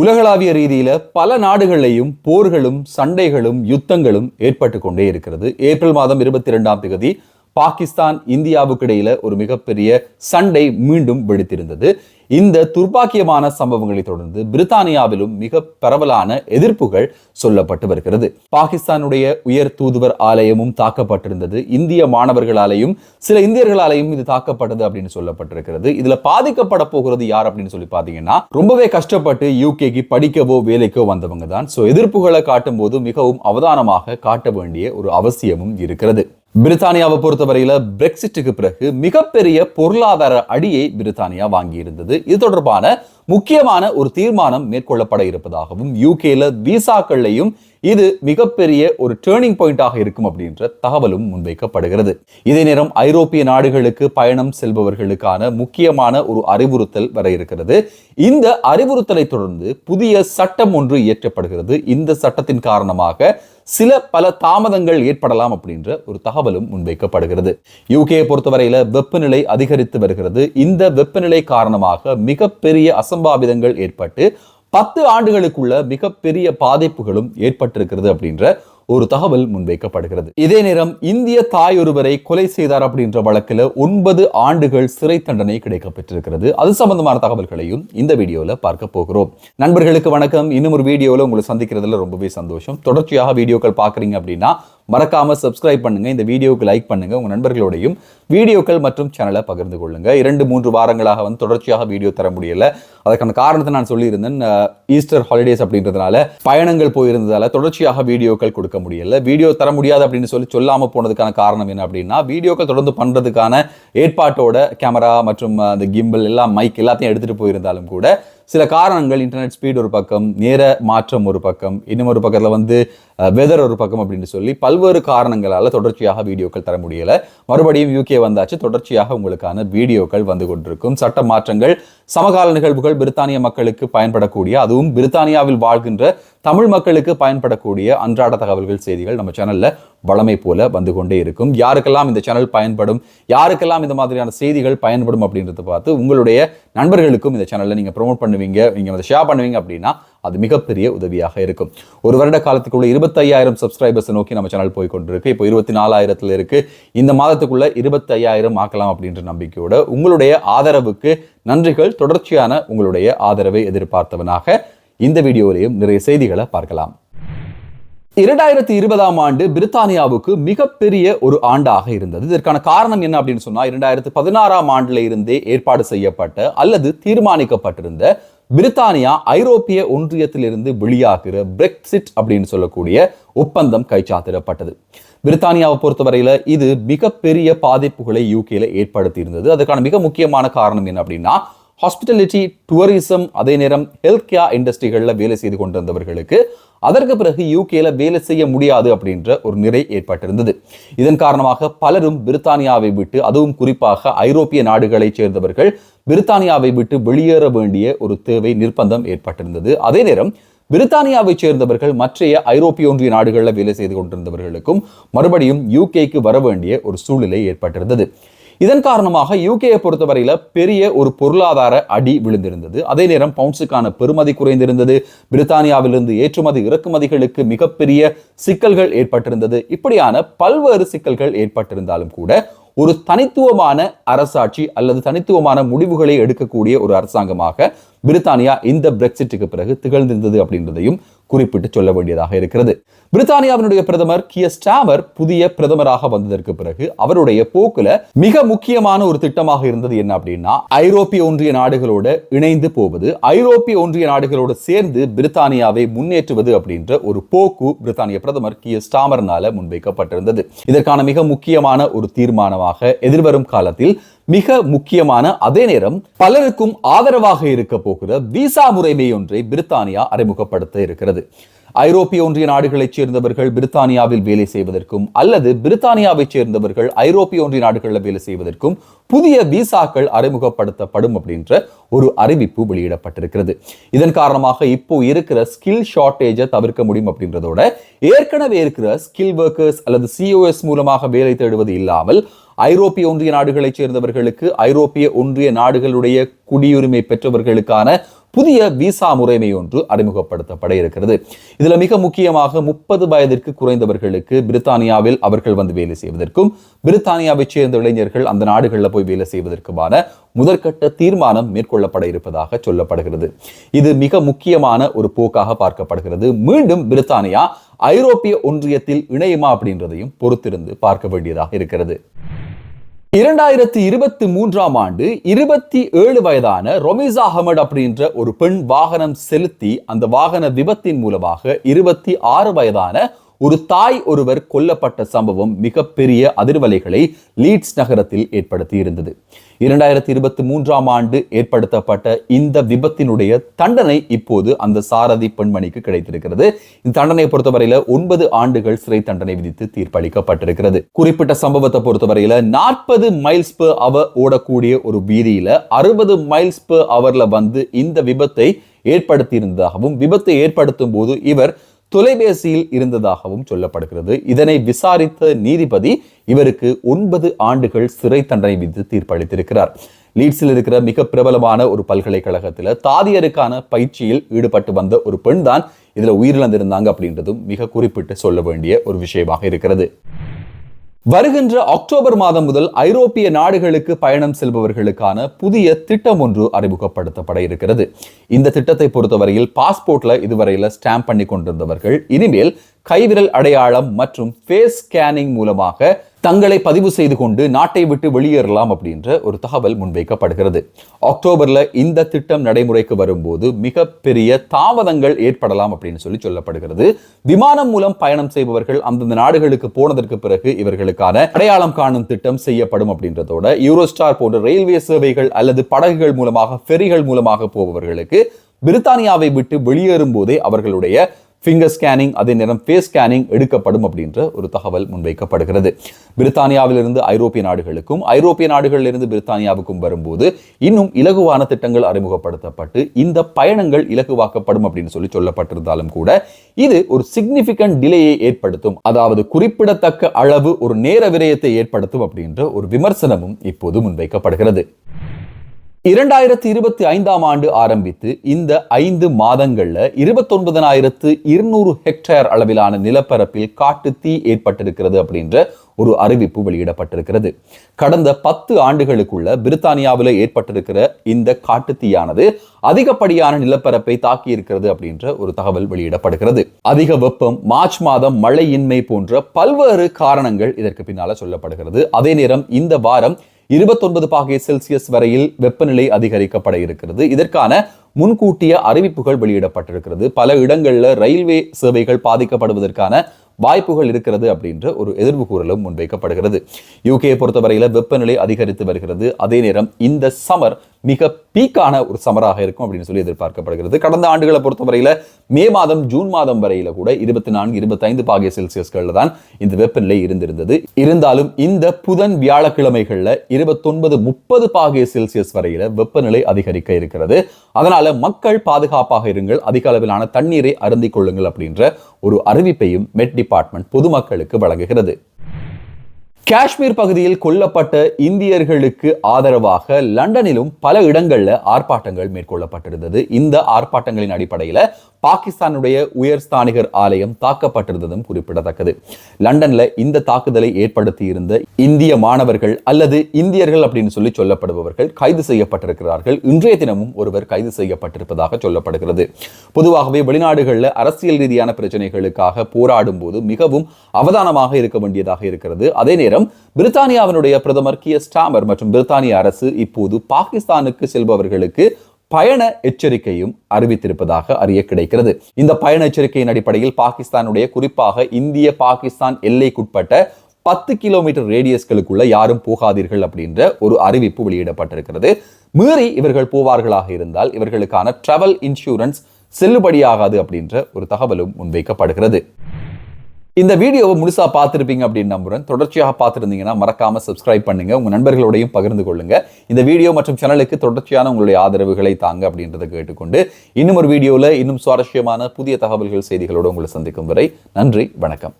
உலகளாவிய ரீதியில் பல நாடுகளிலையும் போர்களும் சண்டைகளும் யுத்தங்களும் ஏற்பட்டு கொண்டே இருக்கிறது. ஏப்ரல் மாதம் இருபத்தி இரண்டாம் தேதி பாகிஸ்தான் இந்தியாவுக்கு இடையில ஒரு மிகப்பெரிய சண்டை மீண்டும் வெடித்திருந்தது. இந்த துர்ப்பாக்கியமான சம்பவங்களை தொடர்ந்து பிரித்தானியாவிலும் மிக பரவலான எதிர்ப்புகள் சொல்லப்பட்டு வருகிறது. பாகிஸ்தானுடைய உயர் தூதுவர் ஆலயமும் தாக்கப்பட்டிருந்தது. இந்திய மாணவர்களாலேயும் சில இந்தியர்களாலேயும் இது தாக்கப்பட்டது அப்படின்னு சொல்லப்பட்டிருக்கிறது. இதுல பாதிக்கப்பட போகிறது யார் அப்படின்னு சொல்லி பாத்தீங்கன்னா ரொம்பவே கஷ்டப்பட்டு யூகேக்கு படிக்கவோ வேலைக்கோ வந்தவங்க தான். சோ எதிர்ப்புகளை காட்டும் போது மிகவும் அவதானமாக காட்ட வேண்டிய ஒரு அவசியமும் இருக்கிறது. பிரித்தானியாவை பொறுத்தவரையில பிரெக்சிட்டுக்கு பிறகு மிகப்பெரிய பொருளாதார அடியை பிரித்தானியா வாங்கியிருந்தது. இது தொடர்பான முக்கியமான ஒரு தீர்மானம் மேற்கொள்ளப்பட இருப்பதாகவும் யூகேல விசாக்கள்லையும் இது மிகப்பெரிய ஒரு டேர்னிங் பாயிண்டாக இருக்கும் அப்படின்ற தகவலும் முன்வைக்கப்படுகிறது. இதே நேரம் ஐரோப்பிய நாடுகளுக்கு பயணம் செல்பவர்களுக்கான முக்கியமான ஒரு அறிவுறுத்தல் வர இருக்கிறது. இந்த அறிவுறுத்தலை தொடர்ந்து புதிய சட்டம் ஒன்று இயற்றப்படுகிறது. இந்த சட்டத்தின் காரணமாக சில பல தாமதங்கள் ஏற்படலாம் அப்படின்ற ஒரு தகவலும் முன்வைக்கப்படுகிறது. யூகே பொறுத்தவரையில வெப்பநிலை அதிகரித்து வருகிறது. இந்த வெப்பநிலை காரணமாக மிகப்பெரிய அசம்பாவிதங்கள் ஏற்பட்டு பத்து ஆண்டுகளுக்குள்ள மிகப்பெரிய பாதிப்புகளும் ஏற்பட்டிருக்கிறது அப்படின்ற ஒரு தகவல் முன்வைக்கப்படுகிறது. இதே நேரம் இந்திய தாய் ஒருவரை கொலை செய்தார் அப்படின்ற வழக்கில் ஒன்பது ஆண்டுகள் சிறை தண்டனை கிடைக்கப்பட்டிருக்கிறது அது சம்பந்தமான தகவல்களையும் இந்த வீடியோவில் பார்க்க போகிறோம். நண்பர்களுக்கு வணக்கம். இன்னும் ஒரு வீடியோவில் உங்களை சந்திக்கிறதுல ரொம்பவே சந்தோஷம். தொடர்ச்சியாக வீடியோக்கள் பார்க்குறீங்க அப்படின்னா மறக்காம சப்ஸ்கிரைப் பண்ணுங்க. இந்த வீடியோவுக்கு லைக் பண்ணுங்க. உங்க நண்பர்களோடையும் வீடியோக்கள் மற்றும் சேனலை பகிர்ந்து கொள்ளுங்க. இரண்டு மூன்று வாரங்களாக வந்து தொடர்ச்சியாக வீடியோ தர முடியல. அதற்கான காரணத்தை நான் சொல்லியிருந்தேன். ஈஸ்டர் ஹாலிடேஸ் அப்படின்றதுனால பயணங்கள் போயிருந்ததால தொடர்ச்சியாக வீடியோக்கள் கொடுக்க முடியல. வீடியோ தர முடியாது அப்படின்னு சொல்லி சொல்லாம போனதுக்கான காரணம் என்ன அப்படின்னா வீடியோக்கள் தொடர்ந்து பண்றதுக்கான ஏற்பாட்டோட கேமரா மற்றும் அந்த கிம்பிள் எல்லாம் மைக் எல்லாத்தையும் எடுத்துட்டு போயிருந்தாலும் கூட சில காரணங்கள் இன்டர்நெட் ஸ்பீட் ஒரு பக்கம் நேர மாற்றம் ஒரு பக்கம் இன்னும் ஒரு பக்கத்தில் வந்து வெதர் ஒரு பக்கம் அப்படின்னு சொல்லி பல்வேறு காரணங்களால் தொடர்ச்சியாக வீடியோக்கள் தர முடியலை. மறுபடியும் யூகே வந்தாச்சு தொடர்ச்சியாக உங்களுக்கான வீடியோக்கள் வந்து கொண்டிருக்கும். சட்ட மாற்றங்கள் சமகால நிகழ்வுகள் பிரித்தானிய மக்களுக்கு பயன்படக்கூடிய அதுவும் பிரித்தானியாவில் வாழ்கின்ற தமிழ் மக்களுக்கு பயன்படக்கூடிய அன்றாட தகவல்கள் செய்திகள் நம்ம சேனல்ல வளமை போல வந்து கொண்டே இருக்கும். யாருக்கெல்லாம் இந்த சேனல் பயன்படும் யாருக்கெல்லாம் இந்த மாதிரியான செய்திகள் பயன்படும் அப்படின்றத பார்த்து உங்களுடைய நண்பர்களுக்கும் இந்த சேனலில் நீங்கள் ப்ரோமோட் பண்ணுவீங்க நீங்கள் அதை ஷேர் பண்ணுவீங்க அப்படின்னா அது மிகப்பெரிய உதவியாக இருக்கும். ஒரு வருட காலத்துக்குள்ள இருபத்தையாயிரம் சப்ஸ்கிரைபர்ஸை நோக்கி நம்ம சேனல் போய் கொண்டிருக்கு. இப்போ இருபத்தி நாலாயிரத்தில் இருக்கு. இந்த மாதத்துக்குள்ள இருபத்தையாயிரம் ஆக்கலாம் அப்படின்ற நம்பிக்கையோட உங்களுடைய ஆதரவுக்கு நன்றிகள். தொடர்ச்சியான உங்களுடைய ஆதரவை எதிர்பார்த்தவனாக இந்த வீடியோவிலையும் நிறைய செய்திகளை பார்க்கலாம். இரண்டாயிரத்தி இருபதாம் ஆண்டு பிரித்தானியாவுக்கு மிகப்பெரிய ஒரு ஆண்டாக இருந்தது. இதற்கான காரணம் என்ன அப்படின்னு சொன்னா இரண்டாயிரத்து பதினாறாம் ஆண்டுல இருந்தே ஏற்பாடு செய்யப்பட்ட அல்லது தீர்மானிக்கப்பட்டிருந்த பிரித்தானியா ஐரோப்பிய ஒன்றியத்திலிருந்து வெளியாகிற பிரெக்சிட் அப்படின்னு சொல்லக்கூடிய ஒப்பந்தம் கைச்சாத்திடப்பட்டது. பிரித்தானியாவை பொறுத்தவரையில் இது மிகப்பெரிய பாதிப்புகளை யூகேல ஏற்படுத்தி இருந்தது அதுக்கான மிக முக்கியமான காரணம் என்ன அப்படின்னா ஹாஸ்பிட்டாலிட்டி டூரிசம் அதே நேரம் ஹெல்த் கேர் இண்டஸ்ட்ரிகளில் வேலை செய்து கொண்டிருந்தவர்களுக்கு அதற்கு பிறகு யூகேல வேலை செய்ய முடியாது அப்படின்ற ஒரு நிலை ஏற்பட்டிருந்தது. இதன் காரணமாக பலரும் பிரித்தானியாவை விட்டு அதுவும் குறிப்பாக ஐரோப்பிய நாடுகளைச் சேர்ந்தவர்கள் பிரித்தானியாவை விட்டு வெளியேற வேண்டிய ஒரு தேவை நிர்பந்தம் ஏற்பட்டிருந்தது. அதே நேரம் பிரித்தானியாவைச் சேர்ந்தவர்கள் மற்றைய ஐரோப்பிய ஒன்றிய நாடுகளில் வேலை செய்து கொண்டிருந்தவர்களுக்கும் மறுபடியும் யூகேக்கு வர வேண்டிய ஒரு சூழ்நிலை ஏற்பட்டிருந்தது. இதன் காரணமாக யூகேயை பொறுத்தவரையில் பெரிய ஒரு பொருளாதார அடி விழுந்திருந்தது. அதே நேரம் பவுன்ஸுக்கான பெறுமதி குறைந்திருந்தது. பிரித்தானியாவிலிருந்து ஏற்றுமதி இறக்குமதிகளுக்கு மிகப்பெரிய சிக்கல்கள் ஏற்பட்டிருந்தது. இப்படியான பல்வேறு சிக்கல்கள் ஏற்பட்டிருந்தாலும் கூட ஒரு தனித்துவமான அரசாட்சி அல்லது தனித்துவமான முடிவுகளை எடுக்கக்கூடிய ஒரு அரசாங்கமாக பிரித்தானியா இந்த பிரெக்சிட்டுக்கு பிறகு திகழ்ந்திருந்தது அப்படின்றதையும் குறிப்பிட்டு சொல்ல வேண்டியதாக இருக்கிறது. பிரித்தானியாவினுடைய பிரதமர் கிய ஸ்டாமர் புதிய பிரதமராக வந்ததற்கு பிறகு அவருடைய போக்குல மிக முக்கியமான ஒரு திட்டமாக இருந்தது என்ன அப்படின்னா ஐரோப்பிய ஒன்றிய நாடுகளோடு இணைந்து போவது ஐரோப்பிய ஒன்றிய நாடுகளோடு சேர்ந்து பிரித்தானியாவை முன்னேற்றுவது அப்படின்ற ஒரு போக்கு பிரித்தானிய பிரதமர் கிய ஸ்டாமர்னால முன்வைக்கப்பட்டிருந்தது. இதற்கான மிக முக்கியமான ஒரு தீர்மானமாக எதிர்வரும் காலத்தில் மிக முக்கியமான அதே நேரம் பலருக்கும் ஆதரவாக இருக்க போகிற விசா முறைமை ஒன்றை பிரித்தானியா அறிமுகப்படுத்த இருக்கிறது. ஐரோப்பிய ஒன்றிய நாடுகளைச் சேர்ந்தவர்கள் பிரித்தானியாவில் வேலை செய்வதற்கும் அல்லது பிரித்தானியாவைச் சேர்ந்தவர்கள் ஐரோப்பிய ஒன்றிய நாடுகளில் வேலை செய்வதற்கும் புதிய விசாக்கள் அறிமுகப்படுத்தப்படும் அப்படின்ற ஒரு அறிவிப்பு வெளியிடப்பட்டிருக்கிறது. இதன் காரணமாக இப்போ இருக்கிற ஸ்கில் ஷார்ட்டேஜை தவிர்க்க முடியும் அப்படின்றதோட ஏற்கனவே இருக்கிற ஸ்கில் ஒர்க்கர்ஸ் அல்லது சிஓஎஸ் மூலமாக வேலை தேடுவது இல்லாமல் ஐரோப்பிய ஒன்றிய நாடுகளைச் சேர்ந்தவர்களுக்கு ஐரோப்பிய ஒன்றிய நாடுகளுடைய குடியுரிமை பெற்றவர்களுக்கான புதிய விசா முறைமை ஒன்று அறிமுகப்படுத்தப்பட இருக்கிறது இதுல மிக முக்கியமாக முப்பது வயதிற்கு குறைந்தவர்களுக்கு பிரித்தானியாவில் அவர்கள் வந்து வேலை செய்வதற்கும் பிரித்தானியாவைச் சேர்ந்த இளைஞர்கள் அந்த நாடுகளில் போய் வேலை செய்வதற்குமான முதற்கட்ட தீர்மானம் மேற்கொள்ளப்பட இருப்பதாக சொல்லப்படுகிறது. இது மிக முக்கியமான ஒரு போக்காக பார்க்கப்படுகிறது. மீண்டும் பிரித்தானியா ஐரோப்பிய ஒன்றியத்தில் இணையுமா அப்படின்றதையும் பொறுத்திருந்து பார்க்க வேண்டியதாக இருக்கிறது. இரண்டாயிரத்தி இருபத்தி மூன்றாம் ஆண்டு இருபத்தி ஏழு வயதான ரொமிசா அகமட் அப்படின்ற ஒரு பெண் வாகனம் செலுத்தி அந்த வாகன விபத்தின் மூலமாக இருபத்தி ஆறு வயதான ஒரு தாய் ஒருவர் கொல்லப்பட்ட சம்பவம் மிகப்பெரிய அதிர்வலைகளை லீட்ஸ் நகரத்தில் ஏற்படுத்தி இருந்தது இரண்டாயிரத்தி இருபத்தி மூன்றாம் ஆண்டு ஏற்படுத்தப்பட்ட இந்த விபத்தினுடைய தண்டனை இப்போது அந்த சாரதி பெண்மணிக்கு கிடைத்திருக்கிறது. இந்த தண்டனையை பொறுத்தவரையில ஒன்பது ஆண்டுகள் சிறை தண்டனை விதித்து தீர்ப்பளிக்கப்பட்டிருக்கிறது. குறிப்பிட்ட சம்பவத்தை பொறுத்தவரையில நாற்பது மைல்ஸ் பெர் அவர் ஓடக்கூடிய ஒரு வீதியில அறுபது மைல்ஸ் பெர் அவர்ல வந்து இந்த விபத்தை ஏற்படுத்தியிருந்ததாகவும் விபத்தை ஏற்படுத்தும் போது இவர் தொலைபேசியில் இருந்ததாகவும் சொல்லப்படுகிறது. இதனை விசாரித்த நீதிபதி இவருக்கு ஒன்பது ஆண்டுகள் சிறை தண்டனை விதித்து தீர்ப்பளித்திருக்கிறார். லீட்ஸில் இருக்கிற மிக பிரபலமான ஒரு பல்கலைக்கழகத்தில் தாதியருக்கான பயிற்சியில் ஈடுபட்டு வந்த ஒரு பெண் தான் இதுல உயிரிழந்திருந்தாங்க அப்படின்றதும் மிக குறிப்பிட்டு சொல்ல வேண்டிய ஒரு விஷயமாக இருக்கிறது. வருகின்ற அக்டோபர் மாதம் முதல் ஐரோப்பிய நாடுகளுக்கு பயணம் செல்பவர்களுக்கான புதிய திட்டம் ஒன்று அறிமுகப்படுத்தப்பட இருக்கிறது. இந்த திட்டத்தை பொறுத்தவரையில் பாஸ்போர்ட்ல இதுவரையில ஸ்டாம்ப் பண்ணி கொண்டிருந்தவர்கள் இனிமேல் கைவிரல் அடையாளம் மற்றும் ஃபேஸ் ஸ்கேனிங் மூலமாக தங்களை பதிவு செய்து கொண்டு நாட்டை விட்டு வெளியேறலாம் அப்படின்ற ஒரு தகவல் முன்வைக்கப்படுகிறது. அக்டோபர்ல இந்த திட்டம் நடைமுறைக்கு வரும்போது மிகப்பெரிய தாமதங்கள் ஏற்படலாம் அப்படின்னு சொல்லி சொல்லப்படுகிறது. விமானம் மூலம் பயணம் செய்பவர்கள் அந்தந்த நாடுகளுக்கு போனதற்கு பிறகு இவர்களுக்கான அடையாளம் காணும் திட்டம் செய்யப்படும் அப்படின்றதோட யூரோஸ்டார் போன்ற ரயில்வே சேவைகள் அல்லது படகுகள் மூலமாக ஃபெரிகள் மூலமாக போபவர்களுக்கு பிரித்தானியாவை விட்டு வெளியேறும் போதே அவர்களுடைய ஃபிங்கர் ஸ்கேனிங் அதே நேரம் ஃபேஸ் ஸ்கேனிங் எடுக்கப்படும் அப்படின்ற ஒரு தகவல் முன்வைக்கப்படுகிறது. பிரித்தானியாவிலிருந்து ஐரோப்பிய நாடுகளுக்கும் ஐரோப்பிய நாடுகளிலிருந்து பிரித்தானியாவுக்கும் வரும்போது இன்னும் இலகுவான திட்டங்கள் அறிமுகப்படுத்தப்பட்டு இந்த பயணங்கள் இலகுவாக்கப்படும் அப்படின்னு சொல்லி சொல்லப்பட்டிருந்தாலும் கூட இது ஒரு சிக்னிஃபிகண்ட் டிலேயை ஏற்படுத்தும். அதாவது குறிப்பிடத்தக்க அளவு ஒரு நேர விரயத்தை ஏற்படுத்தும் அப்படின்ற ஒரு விமர்சனமும் இப்போது முன்வைக்கப்படுகிறது. இரண்டாயிரத்தி இருபத்தி ஐந்தாம் ஆண்டு ஆரம்பித்து இந்த ஐந்து மாதங்கள்ல இருபத்தொன்பதனாயிரத்து இருநூறு ஹெக்டேர் அளவிலான நிலப்பரப்பில் காட்டு தீ ஏற்பட்டிருக்கிறது அப்படின்ற ஒரு அறிவிப்பு வெளியிடப்பட்டிருக்கிறது. கடந்த பத்து ஆண்டுகளுக்குள்ள பிரித்தானியாவில் ஏற்பட்டிருக்கிற இந்த காட்டுத்தீயானது அதிகப்படியான நிலப்பரப்பை தாக்கி இருக்கிறது அப்படின்ற ஒரு தகவல் வெளியிடப்படுகிறது. அதிக வெப்பம் மார்ச் மாதம் மழையின்மை போன்ற பல்வேறு காரணங்கள் இதற்கு பின்னால சொல்லப்படுகிறது. அதே நேரம் இந்த வாரம் இருபத்தொன்பது பாகை செல்சியஸ் வரையில் வெப்பநிலை அதிகரிக்கப்பட இருக்கிறது. இதற்கான முன்கூட்டிய அறிவிப்புகள் வெளியிடப்பட்டிருக்கிறது. பல இடங்களில் ரயில்வே சேவைகள் பாதிக்கப்படுவதற்கான வாய்ப்புகள் இருக்கிறது அப்படின்ற ஒரு எதிர்வு கூறலும் முன்வைக்கப்படுகிறது. யூகே பொறுத்தவரையில் வெப்பநிலை அதிகரித்து வருகிறது. அதே நேரம் இந்த சமர் மிக பீக்கான ஒரு சமராக இருக்கும் அப்படின்னு சொல்லி எதிர்பார்க்கப்படுகிறது. கடந்த ஆண்டுகளை பொறுத்தவரையில் மே மாதம் ஜூன் மாதம் வரையில கூட இருபத்தி நான்கு இருபத்தைந்து பாகிய செல்சியஸ்களில் தான் இந்த வெப்பநிலை இருந்திருந்தது. இருந்தாலும் இந்த புதன் வியாழக்கிழமைகளில் இருபத்தொன்பது முப்பது பாகிய செல்சியஸ் வரையில வெப்பநிலை அதிகரிக்க இருக்கிறது. அதனால மக்கள் பாதுகாப்பாக இருங்கள் அதிக அளவிலான தண்ணீரை அருந்திக் கொள்ளுங்கள் அப்படின்ற ஒரு அறிவிப்பையும் மெட் டிபார்ட்மெண்ட் பொதுமக்களுக்கு வழங்குகிறது. காஷ்மீர் பகுதியில் கொல்லப்பட்ட இந்தியர்களுக்கு ஆதரவாக லண்டனிலும் பல இடங்களில் ஆர்ப்பாட்டங்கள் மேற்கொள்ளப்பட்டிருந்தது. இந்த ஆர்ப்பாட்டங்களின் அடிப்படையில் பாகிஸ்தானுடைய உயர் ஸ்தானிகர் ஆலயம் தாக்கப்பட்டிருந்ததும் குறிப்பிடத்தக்கது. லண்டன்ல இந்த தாக்குதலை ஏற்படுத்தி இருந்த இந்திய மாணவர்கள் அல்லது இந்தியர்கள் அப்படின்னு சொல்லி சொல்லப்படுபவர்கள் கைது செய்யப்பட்டிருக்கிறார்கள். இன்றைய தினமும் ஒருவர் கைது செய்யப்பட்டிருப்பதாக சொல்லப்படுகிறது. பொதுவாகவே வெளிநாடுகளில் அரசியல் ரீதியான பிரச்சனைகளுக்காக போராடும் போது மிகவும் அவதானமாக இருக்க வேண்டியதாக இருக்கிறது. அதே நேரம் பிரித்தானியாவினுடைய பிரதமர் கிய ஸ்டாமர் மற்றும் பிரித்தானிய அரசு இப்போது பாகிஸ்தானுக்கு செல்பவர்களுக்கு பயண எச்சரிக்கையும் அறிவித்திருப்பதாக அறிய கிடைக்கிறது. இந்த பயண எச்சரிக்கையின் அடிப்படையில் பாகிஸ்தானுடைய குறிப்பாக இந்திய பாகிஸ்தான் எல்லைக்குட்பட்ட பத்து கிலோமீட்டர் ரேடியஸ்களுக்குள்ள யாரும் போகாதீர்கள் அப்படின்ற ஒரு அறிவிப்பு வெளியிடப்பட்டிருக்கிறது. மீறி இவர்கள் போவார்களாக இருந்தால் இவர்களுக்கான டிராவல் இன்சூரன்ஸ் செல்லுபடியாகாது அப்படின்ற ஒரு தகவலும் முன்வைக்கப்படுகிறது. இந்த வீடியோவை முழுசாக பார்த்துருப்பீங்க அப்படின்னு நம்புகிறேன் தொடர்ச்சியாக பார்த்துருந்தீங்கன்னா மறக்காம சப்ஸ்கிரைப் பண்ணுங்க. உங்கள் நண்பர்களோடையும் பகிர்ந்து கொள்ளுங்க. இந்த வீடியோ மற்றும் சேனலுக்கு தொடர்ச்சியான உங்களுடைய ஆதரவுகளை தாங்க அப்படின்றத கேட்டுக்கொண்டு இன்னும் ஒரு வீடியோவில் இன்னும் சுவாரஸ்யமான புதிய தகவல்கள் செய்திகளோடு உங்களை சந்திக்கும் வரை நன்றி வணக்கம்.